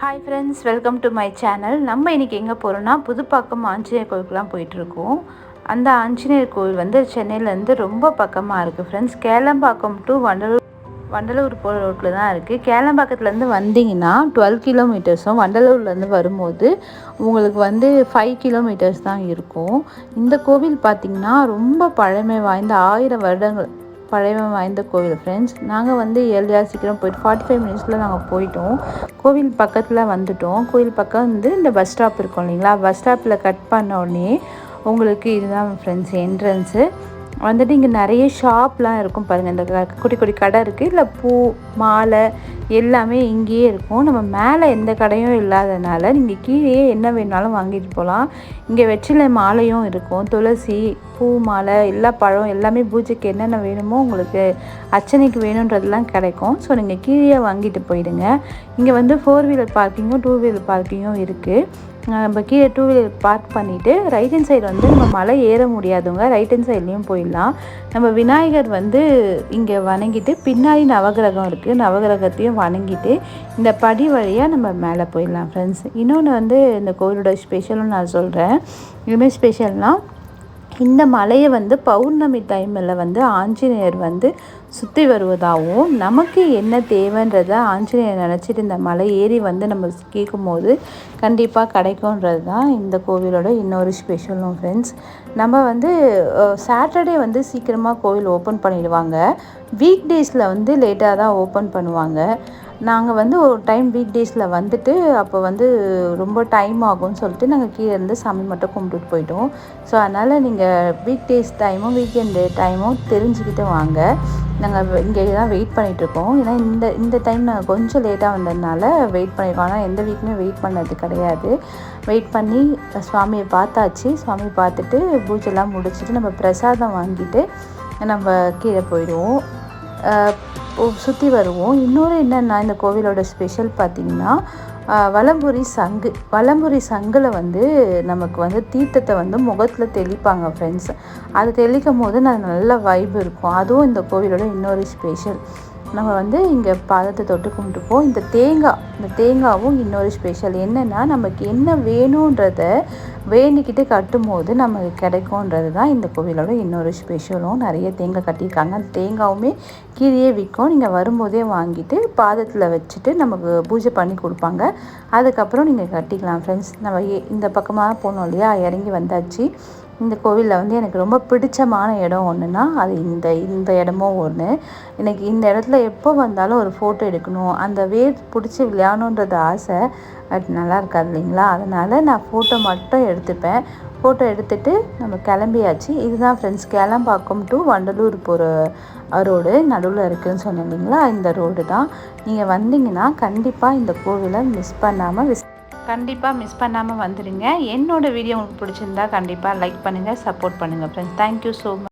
Hi friends welcome to my channel நம்ம இன்றைக்கி எங்கே போகிறோன்னா புதுப்பாக்கம் ஆஞ்சநேயர் கோவிலுக்குலாம் போயிட்டுருக்கோம். அந்த ஆஞ்சநேயர் கோவில் வந்து சென்னையிலேருந்து ரொம்ப பக்கமாக இருக்குது ஃப்ரெண்ட்ஸ் கேளம்பாக்கம் டு வண்டலூர் வண்டலூர் போகிற ரோட்டில் தான் இருக்குது கேளம்பாக்கத்துலேருந்து வந்தீங்கன்னா டுவெல் கிலோமீட்டர்ஸும் வண்டலூர்லேருந்து வரும்போது உங்களுக்கு வந்து ஃபைவ் கிலோமீட்டர்ஸ் தான் இருக்கும். இந்த கோவில் பார்த்திங்கன்னா ரொம்ப பழமை வாய்ந்த ஆயிரம் வருடங்கள் பழைய வாய்ந்த கோவில் ஃப்ரெண்ட்ஸ் நாங்கள் வந்து ஏர்லியாக சீக்கிரம் போயிட்டு ஃபார்ட்டி ஃபைவ் மினிட்ஸில் நாங்கள் போயிட்டோம். கோவில் பக்கத்தில் வந்துட்டோம். கோவில் பக்கம் வந்து இந்த பஸ் ஸ்டாப் இருக்கும் இல்லைங்களா? பஸ் ஸ்டாப்பில் கட் பண்ண உடனே உங்களுக்கு இதுதான் ஃப்ரெண்ட்ஸ் என்ட்ரன்ஸு வந்துட்டு இங்கே நிறைய ஷாப்லாம் இருக்கும் பாருங்கள் இந்த குட்டி குட்டி கடை இருக்குது இல்லை பூ மாலை எல்லாமே இங்கேயே இருக்கும். நம்ம மேலே எந்த கடையும் இல்லாதனால நீங்கள் கீழேயே என்ன வேணாலும் வாங்கிட்டு போகலாம் இங்கே வெற்றிலை மாலையும் இருக்கும். துளசி பூ மாலை எல்லா பழம் எல்லாமே பூஜைக்கு என்னென்ன வேணுமோ உங்களுக்கு அர்ச்சனைக்கு வேணுன்றதுலாம் கிடைக்கும். ஸோ நீங்கள் கீழே வாங்கிட்டு போயிடுங்க. இங்கே வந்து ஃபோர் வீலர் பார்க்கிங்கும் டூ வீலர் பார்க்கிங்கும் இருக்குது நம்ம கீழே டூ வீலர் பார்க் பண்ணிவிட்டு ரைட் ஹேண்ட் சைடு வந்து நம்ம மலை ஏற முடியாதவங்க ரைட் ஹேண்ட் சைட்லேயும் போயிடலாம். நம்ம விநாயகர் வந்து இங்கே வணங்கிட்டு பின்னாடி நவகிரகம் இருக்குது நவகிரகத்தையும் வணங்கிட்டு இந்த படி வழியாக நம்ம மேலே போயிடலாம் ஃப்ரெண்ட்ஸ் இன்னொன்று வந்து இந்த கோவிலோட ஸ்பெஷலும் நான் சொல்கிறேன் இதுமாதிரி ஸ்பெஷல்னால் இந்த மலையை வந்து பௌர்ணமி டைமில் வந்து ஆஞ்சநேயர் வந்து சுற்றி வருவதாகவும் நமக்கு என்ன தேவைன்றத ஆஞ்சநேயர் நினச்சிட்டு இந்த மலை ஏறி வந்து நம்ம கேட்கும்போது கண்டிப்பாக கிடைக்கும்ன்றது தான் இந்த கோவிலோட இன்னொரு ஸ்பெஷலும் ஃப்ரெண்ட்ஸ் நம்ம வந்து சாட்டர்டே வந்து சீக்கிரமாக கோவில் ஓப்பன் பண்ணிடுவாங்க. வீக் டேஸில் வந்து லேட்டாக தான் ஓப்பன் பண்ணுவாங்க. நாங்கள் வந்து ஒரு டைம் வீக் டேஸில் வந்துட்டு அப்போ வந்து ரொம்ப டைம் ஆகும்னு சொல்லிட்டு நாங்கள் கீழே இருந்து சாமி மட்டும் கும்பிட்டுட்டு போயிட்டோம். ஸோ அதனால் நீங்கள் வீக் டேஸ் டைமும் வீக்கெண்டு டைமும் தெரிஞ்சுக்கிட்டு வாங்க. நாங்கள் இங்கே தான் வெயிட் பண்ணிகிட்ருக்கோம் ஏன்னா இந்த இந்த டைம் நாங்கள் கொஞ்சம் லேட்டாக வந்ததுனால வெயிட் பண்ணியிருக்கோம் ஆனால் எந்த வீக்குமே வெயிட் பண்ணது கிடையாது. வெயிட் பண்ணி சுவாமியை பார்த்தாச்சு. சுவாமி பார்த்துட்டு பூஜைலாம் முடிச்சுட்டு நம்ம பிரசாதம் வாங்கிட்டு நம்ம கீழே போயிடுவோம். சுற்றி வருவோம். இன்னொரு என்னென்னா இந்த கோவிலோட ஸ்பெஷல் பார்த்திங்கன்னா வலம்புரி சங்கு. வலம்புரி சங்கில் வந்து நமக்கு வந்து தீர்த்தத்தை வந்து முகத்தில் தெளிப்பாங்க ஃப்ரெண்ட்ஸ் அது தெளிக்கும் போது நல்ல வைப் இருக்கும். அதுவும் இந்த கோவிலோட இன்னொரு ஸ்பெஷல் நம்ம வந்து இங்கே பாதத்தை தொட்டு கும்பிட்டுப்போம். இந்த தேங்காய் இந்த தேங்காவும் இன்னொரு ஸ்பெஷல் என்னென்னா நமக்கு என்ன வேணுன்றத வேண்டிக்கிட்டு கட்டும் போது நமக்கு கிடைக்கும்ன்றது தான் இந்த கோவிலோட இன்னொரு ஸ்பெஷலும் நிறைய தேங்காய் கட்டியிருக்காங்க. அந்த தேங்காவுமே கீழே விற்கும். நீங்கள் வரும்போதே வாங்கிட்டு பாதத்தில் வச்சுட்டு நமக்கு பூஜை பண்ணி கொடுப்பாங்க. அதுக்கப்புறம் நீங்கள் கட்டிக்கலாம் ஃப்ரெண்ட்ஸ் நம்ம இந்த பக்கமாக போனோம் இல்லையா? இறங்கி வந்தாச்சு. இந்த கோவிலில் வந்து எனக்கு ரொம்ப பிடிச்சமான இடம் ஒன்றுனா அது இந்த இந்த இடமும் ஒன்று எனக்கு இந்த இடத்துல எப்போ வந்தாலும் ஒரு ஃபோட்டோ எடுக்கணும். அந்த வேர் பிடிச்சி விளையாடணுன்றது ஆசை பட் நல்லா இருக்காது இல்லைங்களா? அதனால் நான் ஃபோட்டோ மட்டும் எடுத்துப்பேன். ஃபோட்டோ எடுத்துகிட்டு நம்ம கிளம்பியாச்சு. இதுதான் ஃப்ரெண்ட்ஸ் கேளம்பாக்கம் டு வண்டலூர் போகிற ரோடு நடுவில் இருக்குதுன்னு சொன்னேன் இல்லைங்களா? இந்த ரோடு தான். நீங்கள் வந்தீங்கன்னா கண்டிப்பாக இந்த கோவிலை மிஸ் பண்ணாமல் விஸ் கண்டிப்பாக மிஸ் பண்ணாமல் வந்துடுங்க என்னோடய வீடியோ உங்களுக்கு பிடிச்சிருந்தா கண்டிப்பாக லைக் பண்ணுங்கள் சப்போர்ட் பண்ணுங்கள் ஃப்ரெண்ட்ஸ் தேங்க்யூ ஸோ மச்